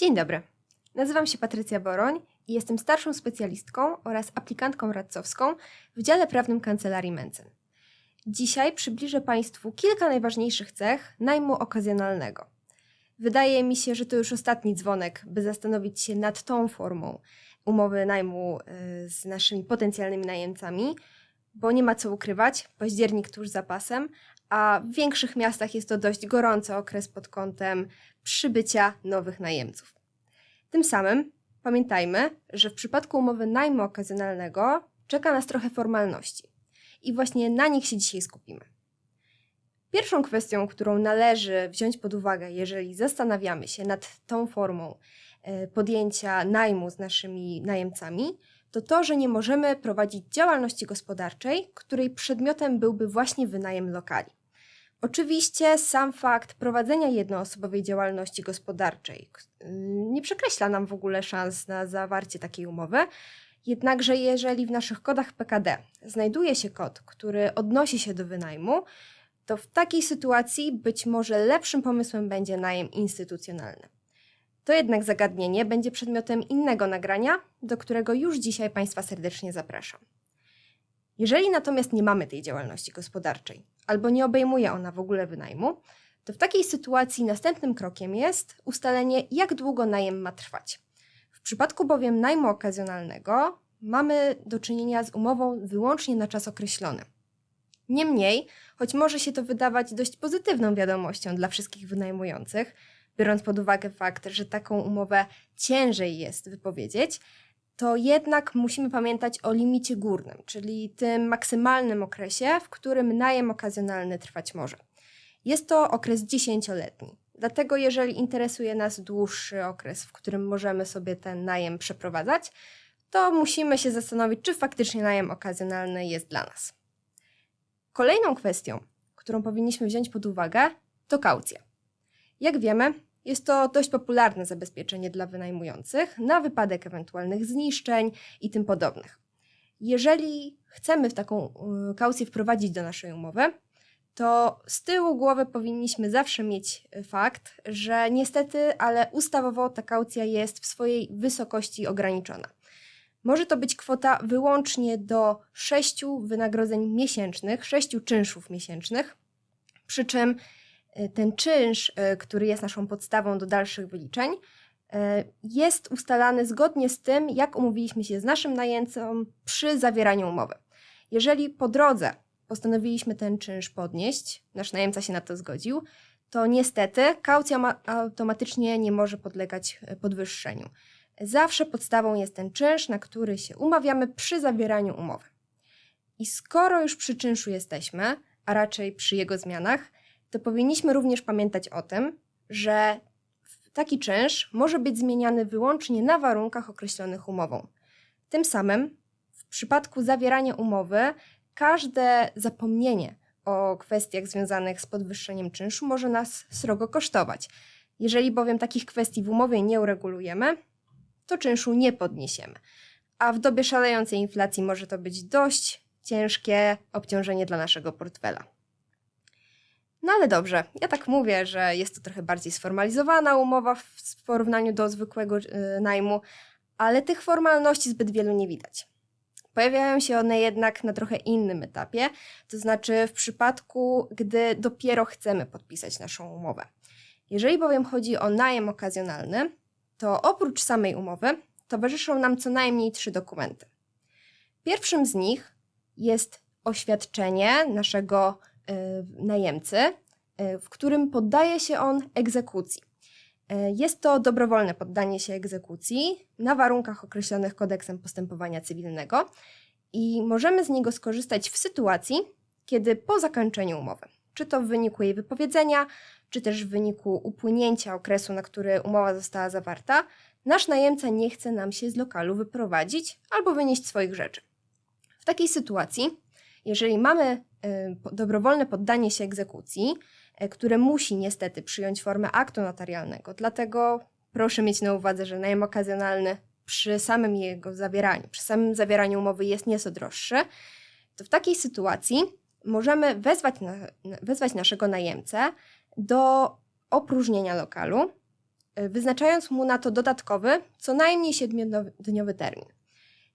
Dzień dobry. Nazywam się Patrycja Boroń i jestem starszą specjalistką oraz aplikantką radcowską w dziale prawnym Kancelarii Mencen. Dzisiaj przybliżę Państwu kilka najważniejszych cech najmu okazjonalnego. Wydaje mi się, że to już ostatni dzwonek, by zastanowić się nad tą formą umowy najmu y, z naszymi potencjalnymi najemcami, bo nie ma co ukrywać, październik tuż za pasem, a w większych miastach jest to dość gorący okres pod kątem przybycia nowych najemców. Tym samym pamiętajmy, że w przypadku umowy najmu okazjonalnego czeka nas trochę formalności i właśnie na nich się dzisiaj skupimy. Pierwszą kwestią, którą należy wziąć pod uwagę, jeżeli zastanawiamy się nad tą formą e, podjęcia najmu z naszymi najemcami, to to, że nie możemy prowadzić działalności gospodarczej, której przedmiotem byłby właśnie wynajem lokali. Oczywiście sam fakt prowadzenia jednoosobowej działalności gospodarczej k- nie przekreśla nam w ogóle szans na zawarcie takiej umowy. Jednakże, jeżeli w naszych kodach PKD znajduje się kod, który odnosi się do wynajmu, to w takiej sytuacji być może lepszym pomysłem będzie najem instytucjonalny. To jednak zagadnienie będzie przedmiotem innego nagrania, do którego już dzisiaj Państwa serdecznie zapraszam. Jeżeli natomiast nie mamy tej działalności gospodarczej, albo nie obejmuje ona w ogóle wynajmu, to w takiej sytuacji następnym krokiem jest ustalenie, jak długo najem ma trwać. W przypadku bowiem najmu okazjonalnego mamy do czynienia z umową wyłącznie na czas określony. Niemniej, choć może się to wydawać dość pozytywną wiadomością dla wszystkich wynajmujących, biorąc pod uwagę fakt, że taką umowę ciężej jest wypowiedzieć, to jednak musimy pamiętać o limicie górnym, czyli tym maksymalnym okresie, w którym najem okazjonalny trwać może. Jest to okres dziesięcioletni. Dlatego, jeżeli interesuje nas dłuższy okres, w którym możemy sobie ten najem przeprowadzać, to musimy się zastanowić, czy faktycznie najem okazjonalny jest dla nas. Kolejną kwestią, którą powinniśmy wziąć pod uwagę, to kaucja. Jak wiemy, jest to dość popularne zabezpieczenie dla wynajmujących na wypadek ewentualnych zniszczeń i tym podobnych. Jeżeli chcemy w taką y, kaucję wprowadzić do naszej umowy, to z tyłu głowy powinniśmy zawsze mieć y, fakt, że niestety, ale ustawowo ta kaucja jest w swojej wysokości ograniczona. Może to być kwota wyłącznie do sześciu wynagrodzeń miesięcznych, sześciu czynszów miesięcznych, przy czym ten czynsz, y, który jest naszą podstawą do dalszych wyliczeń, y, jest ustalany zgodnie z tym, jak umówiliśmy się z naszym najemcą przy zawieraniu umowy. Jeżeli po drodze postanowiliśmy ten czynsz podnieść, nasz najemca się na to zgodził, to niestety kaucja ma- automatycznie nie może podlegać e, podwyższeniu. Zawsze podstawą jest ten czynsz, na który się umawiamy przy zawieraniu umowy. I skoro już przy czynszu jesteśmy, a raczej przy jego zmianach, to powinniśmy również pamiętać o tym, że taki czynsz może być zmieniany wyłącznie na warunkach określonych umową. Tym samym w przypadku zawierania umowy każde zapomnienie o kwestiach związanych z podwyższeniem czynszu może nas srogo kosztować. Jeżeli bowiem takich kwestii w umowie nie uregulujemy, to czynszu nie podniesiemy. A w dobie szalejącej inflacji może to być dość ciężkie obciążenie dla naszego portfela. No ale dobrze, ja tak mówię, że jest to trochę bardziej sformalizowana umowa w porównaniu do zwykłego y, najmu, ale tych formalności zbyt wielu nie widać. Pojawiają się one jednak na trochę innym etapie, to znaczy w przypadku, gdy dopiero chcemy podpisać naszą umowę. Jeżeli bowiem chodzi o najem okazjonalny, to oprócz samej umowy towarzyszą nam co najmniej trzy dokumenty. Pierwszym z nich jest oświadczenie naszego najemcy, y, w którym poddaje się on egzekucji. Y, Jest to dobrowolne poddanie się egzekucji na warunkach określonych kodeksem postępowania cywilnego i możemy z niego skorzystać w sytuacji, kiedy po zakończeniu umowy, czy to w wyniku jej wypowiedzenia, czy też w wyniku upłynięcia okresu, na który umowa została zawarta, nasz najemca nie chce nam się z lokalu wyprowadzić albo wynieść swoich rzeczy. W takiej sytuacji, jeżeli mamy y, dobrowolne poddanie się egzekucji, y, które musi niestety przyjąć formę aktu notarialnego, dlatego proszę mieć na uwadze, że najem okazjonalny przy samym jego zawieraniu, przy samym zawieraniu umowy jest nieco droższy, to w takiej sytuacji możemy wezwać, na, wezwać naszego najemcę do opróżnienia lokalu e, wyznaczając mu na to dodatkowy, co najmniej siedmiodniowy termin.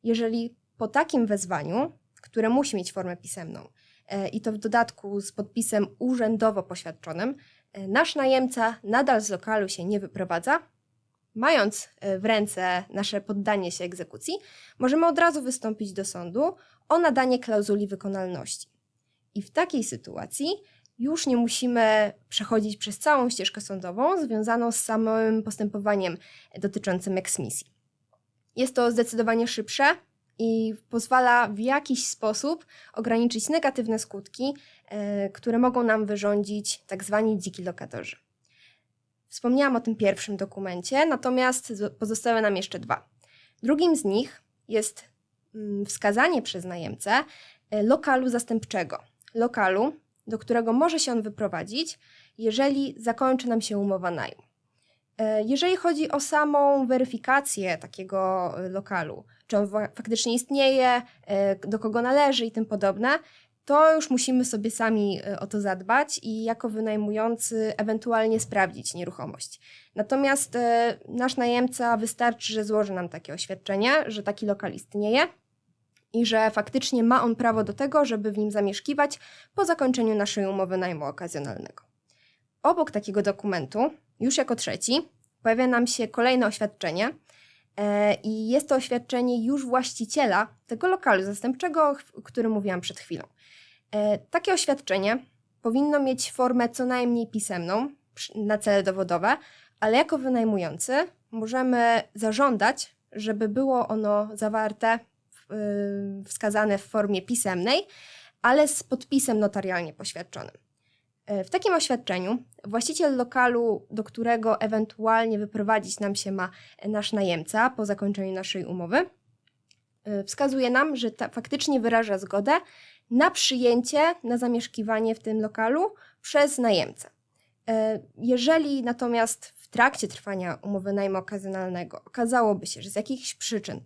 Jeżeli po takim wezwaniu, które musi mieć formę pisemną, e, i to w dodatku z podpisem urzędowo poświadczonym, e, nasz najemca nadal z lokalu się nie wyprowadza, mając w ręce nasze poddanie się egzekucji, możemy od razu wystąpić do sądu o nadanie klauzuli wykonalności. I w takiej sytuacji już nie musimy przechodzić przez całą ścieżkę sądową związaną z samym postępowaniem dotyczącym eksmisji. Jest to zdecydowanie szybsze i pozwala w jakiś sposób ograniczyć negatywne skutki, e, które mogą nam wyrządzić tak zwani dziki lokatorzy. Wspomniałam o tym pierwszym dokumencie, natomiast pozostały nam jeszcze dwa. Drugim z nich jest mm, wskazanie przez najemcę e, lokalu zastępczego. Lokalu, do którego może się on wyprowadzić, jeżeli zakończy nam się umowa najmu. E, jeżeli chodzi o samą weryfikację takiego e, lokalu, czy on faktycznie istnieje, e, do kogo należy i tym podobne, to już musimy sobie sami o to zadbać i jako wynajmujący ewentualnie sprawdzić nieruchomość. Natomiast nasz najemca wystarczy, że złoży nam takie oświadczenie, że taki lokal istnieje i że faktycznie ma on prawo do tego, żeby w nim zamieszkiwać po zakończeniu naszej umowy najmu okazjonalnego. Obok takiego dokumentu, już jako trzeci, pojawia nam się kolejne oświadczenie, e, i jest to oświadczenie już właściciela tego lokalu zastępczego, o którym mówiłam przed chwilą. E, takie oświadczenie powinno mieć formę co najmniej pisemną na cele dowodowe, ale jako wynajmujący możemy zażądać, żeby było ono zawarte Y, wskazane w formie pisemnej, ale z podpisem notarialnie poświadczonym. Y, w takim oświadczeniu właściciel lokalu, do którego ewentualnie wyprowadzić nam się ma nasz najemca po zakończeniu naszej umowy, y, wskazuje nam, że ta, faktycznie wyraża zgodę na przyjęcie, na zamieszkiwanie w tym lokalu przez najemcę. Jeżeli natomiast w trakcie trwania umowy najmu okazjonalnego okazałoby się, że z jakichś przyczyn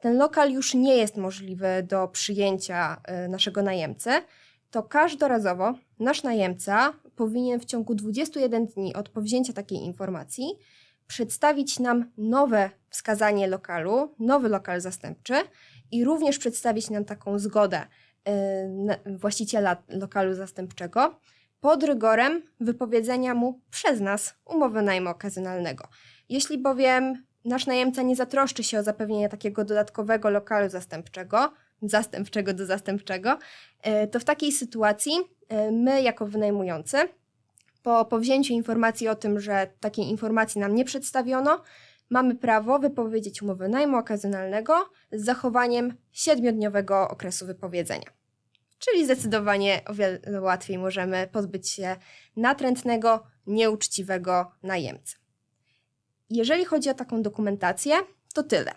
ten lokal już nie jest możliwy do przyjęcia naszego najemcy, to każdorazowo nasz najemca powinien w ciągu 21 dni od powzięcia takiej informacji przedstawić nam nowe wskazanie lokalu, nowy lokal zastępczy i również przedstawić nam taką zgodę y, właściciela lokalu zastępczego pod rygorem wypowiedzenia mu przez nas umowy najmu okazjonalnego. Jeśli bowiem nasz najemca nie zatroszczy się o zapewnienie takiego dodatkowego lokalu zastępczego, zastępczego do zastępczego, e, to w takiej sytuacji e, my, jako wynajmujący, po powzięciu informacji o tym, że takiej informacji nam nie przedstawiono, mamy prawo wypowiedzieć umowę najmu okazjonalnego z zachowaniem siedmiodniowego okresu wypowiedzenia. Czyli zdecydowanie o wiele łatwiej możemy pozbyć się natrętnego, nieuczciwego najemcy. Jeżeli chodzi o taką dokumentację, to tyle.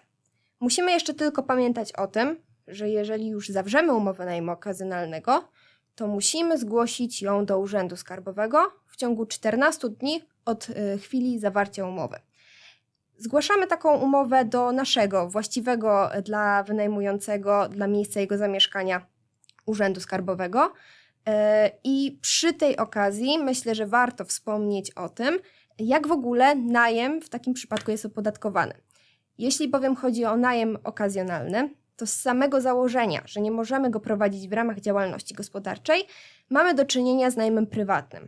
Musimy jeszcze tylko pamiętać o tym, że jeżeli już zawrzemy umowę najmu okazjonalnego, to musimy zgłosić ją do Urzędu Skarbowego w ciągu 14 dni od y, chwili zawarcia umowy. Zgłaszamy taką umowę do naszego właściwego dla wynajmującego, dla miejsca jego zamieszkania Urzędu Skarbowego. Y, I przy tej okazji myślę, że warto wspomnieć o tym, jak w ogóle najem w takim przypadku jest opodatkowany. Jeśli bowiem chodzi o najem okazjonalny, to z samego założenia, że nie możemy go prowadzić w ramach działalności gospodarczej, mamy do czynienia z najmem prywatnym.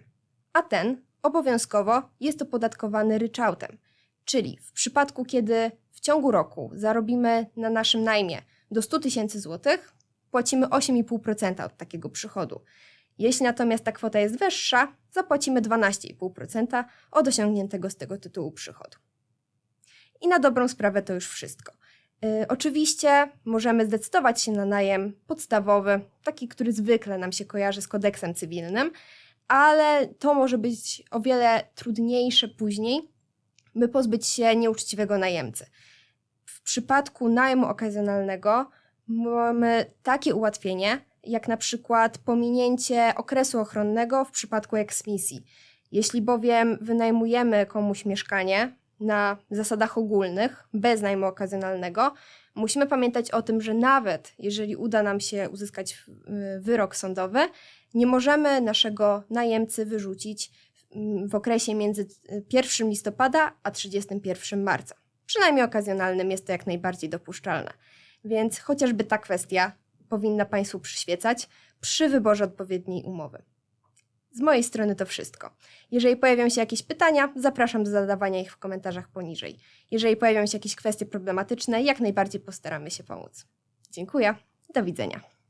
A ten obowiązkowo jest opodatkowany ryczałtem. Czyli w przypadku, kiedy w ciągu roku zarobimy na naszym najmie do 100 tysięcy złotych, płacimy 8,5% od takiego przychodu. Jeśli natomiast ta kwota jest wyższa, zapłacimy 12,5% od osiągniętego z tego tytułu przychodu. I na dobrą sprawę to już wszystko. Yy, oczywiście możemy zdecydować się na najem podstawowy, taki, który zwykle nam się kojarzy z kodeksem cywilnym, ale to może być o wiele trudniejsze później, by pozbyć się nieuczciwego najemcy. W przypadku najmu okazjonalnego mamy takie ułatwienie, jak na przykład pominięcie okresu ochronnego w przypadku eksmisji. Jeśli bowiem wynajmujemy komuś mieszkanie na zasadach ogólnych, bez najmu okazjonalnego, musimy pamiętać o tym, że nawet jeżeli uda nam się uzyskać wyrok sądowy, nie możemy naszego najemcy wyrzucić mm, w okresie między y, 1 listopada a 31 marca. Przynajmniej okazjonalnym jest to jak najbardziej dopuszczalne. Więc chociażby ta kwestia powinna Państwu przyświecać przy wyborze odpowiedniej umowy. Z mojej strony to wszystko. Jeżeli pojawią się jakieś pytania, zapraszam do zadawania ich w komentarzach poniżej. Jeżeli pojawią się jakieś kwestie problematyczne, jak najbardziej postaramy się pomóc. Dziękuję. Do widzenia.